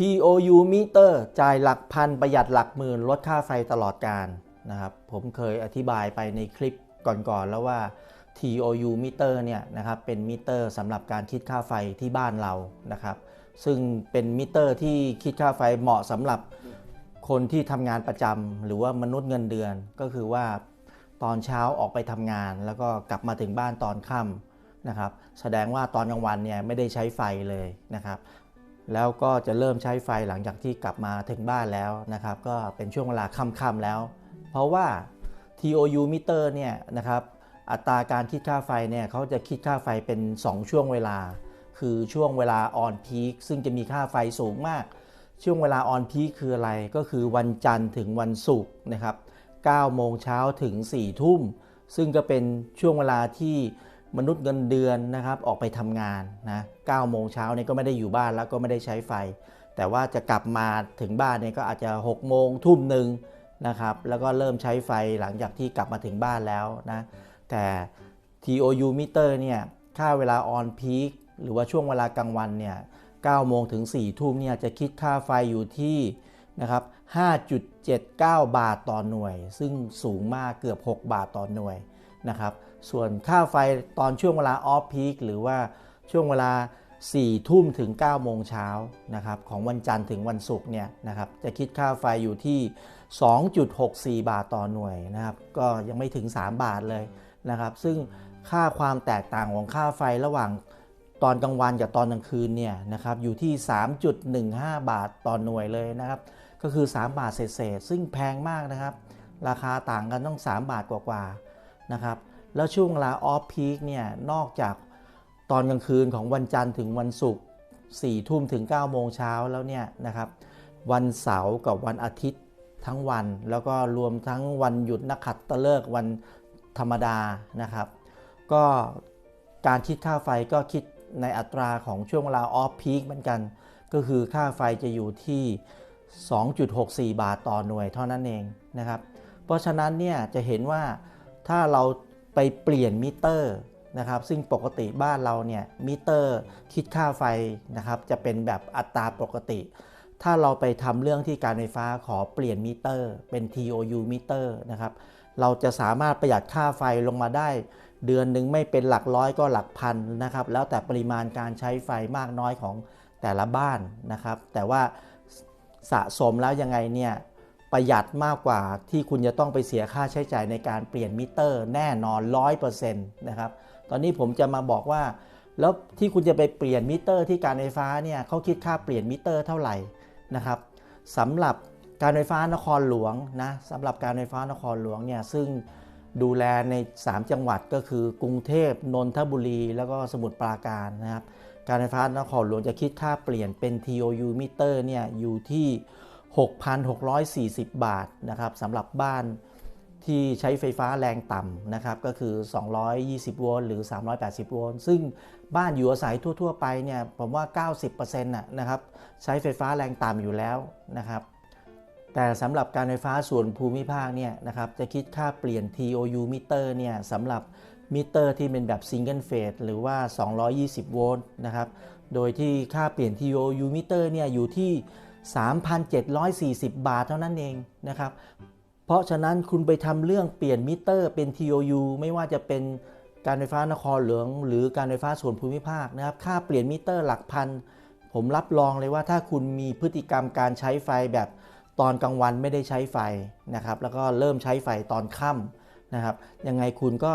TOU meter จ่ายหลักพันประหยัดหลักหมื่นลดค่าไฟตลอดการนะครับผมเคยอธิบายไปในคลิปก่อนๆแล้วว่า TOU meter เนี่ยนะครับเป็นมิเตอร์สำหรับการคิดค่าไฟที่บ้านเรานะครับ ซึ่งเป็นมิเตอร์ที่คิดค่าไฟเหมาะสำหรับคนที่ทำงานประจำหรือว่ามนุษย์เงินเดือนก็คือว่าตอนเช้าออกไปทำงาน แล้วก็กลับมาถึงบ้านตอนค่ำนะครับแสดงว่าตอนกลางวันเนี่ยไม่ได้ใช้ไฟเลยนะครับ แล้วก็จะเริ่มใช้ไฟหลังจากที่กลับมาถึงบ้านแล้วนะครับ ก็เป็นช่วงเวลาค่ำๆแล้ว เพราะว่า TOU meter เนี่ยนะครับอัตราการคิดค่าไฟเนี่ยเขาจะคิดค่าไฟเป็น 2 ช่วงเวลา คือช่วงเวลา on peak ซึ่งจะมีค่าไฟสูงมาก ช่วงเวลา on peak คืออะไรก็คือวันจันทร์ถึงวันศุกร์นะครับ9โมงเช้าถึง4ทุ่ม ซึ่งก็เป็นช่วงเวลาที่ มนุษย์เงินเดือนนะครับออกไปทำงานนะ9โมงเช้าเนี่ยก็ไม่ได้อยู่บ้านแล้วก็ไม่ได้ใช้ไฟ แต่ว่าจะกลับมาถึงบ้านเนี่ยก็อาจจะ6โมงทุ่มหนึ่งนะครับแล้วก็เริ่มใช้ไฟหลังจากที่กลับมาถึงบ้านแล้วนะแต่ TOU meter เนี่ยค่าเวลา on peak หรือว่าช่วงเวลากลางวันเนี่ย9โมงถึง4ทุ่มเนี่ยจะคิดค่าไฟอยู่ที่นะครับ5.79 บาทต่อหน่วย ซึ่งสูงมากเกือบ 6 บาทต่อหน่วย นะครับส่วนค่าไฟตอนช่วงเวลา off peak หรือว่าช่วงเวลา 4 ทุ่มถึง 9 โมงเช้านะครับของวันจันทร์ถึงวันศุกร์เนี่ยนะครับจะคิดค่าไฟอยู่ที่ 2.64 บาทต่อหน่วยนะครับก็ยังไม่ถึง 3 บาทเลยนะครับซึ่งค่าความแตกต่างของค่าไฟระหว่างตอนกลางวันกับตอนกลางคืนเนี่ยนะครับอยู่ที่ 3.15 บาทต่อหน่วยเลยนะครับก็คือ 3 บาทเศษๆซึ่งแพงมากนะครับ ราคาต่างกันต้อง 3 บาทกว่าๆ นะครับ แล้วช่วงเวลาออฟพีคเนี่ย นอกจากตอนกลางคืนของวันจันทร์ถึงวันศุกร์4ทุ่มถึง9โมงเช้าแล้วเนี่ยนะครับ วันเสาร์กับวันอาทิตย์ทั้งวัน แล้วก็รวมทั้งวันหยุดนักขัตฤกษ์วันธรรมดานะครับ ก็การคิดค่าไฟก็คิดในอัตราของช่วงเวลาออฟพีคเหมือนกัน ก็คือค่าไฟจะอยู่ที่ 2.64 บาทต่อหน่วยเท่านั้นเองนะครับ เพราะฉะนั้นเนี่ยจะเห็นว่า ถ้าเราไปเปลี่ยนมิเตอร์นะครับซึ่งปกติบ้านเราเนี่ยมิเตอร์คิดค่าไฟนะครับจะเป็นแบบอัตราปกติ ถ้าเราไปทำเรื่องที่การไฟฟ้าขอเปลี่ยนมิเตอร์เป็น TOU มิเตอร์นะครับเราจะสามารถประหยัดค่าไฟลงมาได้ เดือนหนึ่งไม่เป็นหลักร้อยก็หลักพันนะครับแล้วแต่ปริมาณการใช้ไฟมากน้อยของแต่ละบ้านนะครับ แต่ว่าสะสมแล้วยังไงเนี่ย ประหยัดมากกว่าที่คุณจะต้องไปเสียค่าใช้จ่ายในการเปลี่ยนมิเตอร์ แน่นอน 100%นะครับ ตอนนี้ผมจะมาบอกว่า แล้วที่คุณจะไปเปลี่ยนมิเตอร์ที่การไฟฟ้าเนี่ยเขาคิดค่าเปลี่ยนมิเตอร์เท่าไหร่นะครับสำหรับการไฟฟ้านครหลวงนะสำหรับการไฟฟ้านครหลวงเนี่ยซึ่งดูแลใน 3 จังหวัดก็คือกรุงเทพนนทบุรี แล้วก็สมุทรปราการนะครับ การไฟฟ้านครหลวงจะคิดค่าเปลี่ยนเป็น TOU มิเตอร์เนี่ยอยู่ที่ 6,640 บาทนะครับสำหรับบ้านที่ใช้ไฟฟ้าแรงต่ำนะครับก็คือ 220 โวลต์หรือ 380 โวลต์ซึ่งบ้านอยู่อาศัยทั่ว ๆ ไปเนี่ยผมว่า 90%นะนะครับใช้ไฟฟ้าแรงต่ำอยู่แล้วนะครับแต่สำหรับการไฟฟ้าส่วนภูมิภาคเนี่ยนะครับจะคิดค่าเปลี่ยน TOU มิเตอร์เนี่ยสำหรับมิเตอร์ที่เป็นแบบ Single Phase หรือว่า 220 โวลต์นะครับโดยที่ค่าเปลี่ยน TOU มิเตอร์เนี่ยอยู่ที่ 3,740 บาทเท่านั้นเองนะครับ เพราะฉะนั้นคุณไปทำเรื่องเปลี่ยนมิเตอร์เป็น TOU ไม่ว่าจะเป็นการไฟฟ้านครหลวงหรือการไฟฟ้าส่วนภูมิภาคนะครับ ค่าเปลี่ยนมิเตอร์หลักพัน ผมรับรองเลยว่าถ้าคุณมีพฤติกรรมการใช้ไฟแบบตอนกลางวันไม่ได้ใช้ไฟนะครับ แล้วก็เริ่มใช้ไฟตอนค่ำนะครับ ยังไงคุณก็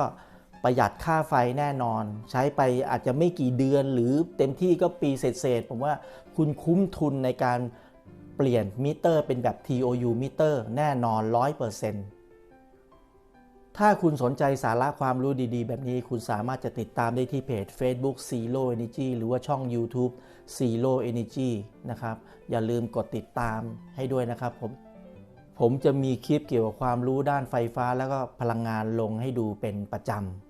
ประหยัดค่าไฟแน่นอน ใช้ไปอาจจะไม่กี่เดือนหรือเต็มที่ก็ปีเศษๆผมว่าคุณคุ้มทุนในการ เปลี่ยนมิเตอร์เป็นแบบ TOU มิเตอร์แน่นอน 100%ถ้าคุณสนใจสาระความรู้ดีๆ แบบนี้คุณสามารถจะติดตามได้ที่เพจ Facebook Zero Energy หรือว่าช่อง YouTube Zero Energy นะครับ อย่าลืมกดติดตามให้ด้วยนะครับผมผมจะมีคลิปเกี่ยวกับความรู้ด้านไฟฟ้า แล้วก็พลังงานลงให้ดูเป็นประจำ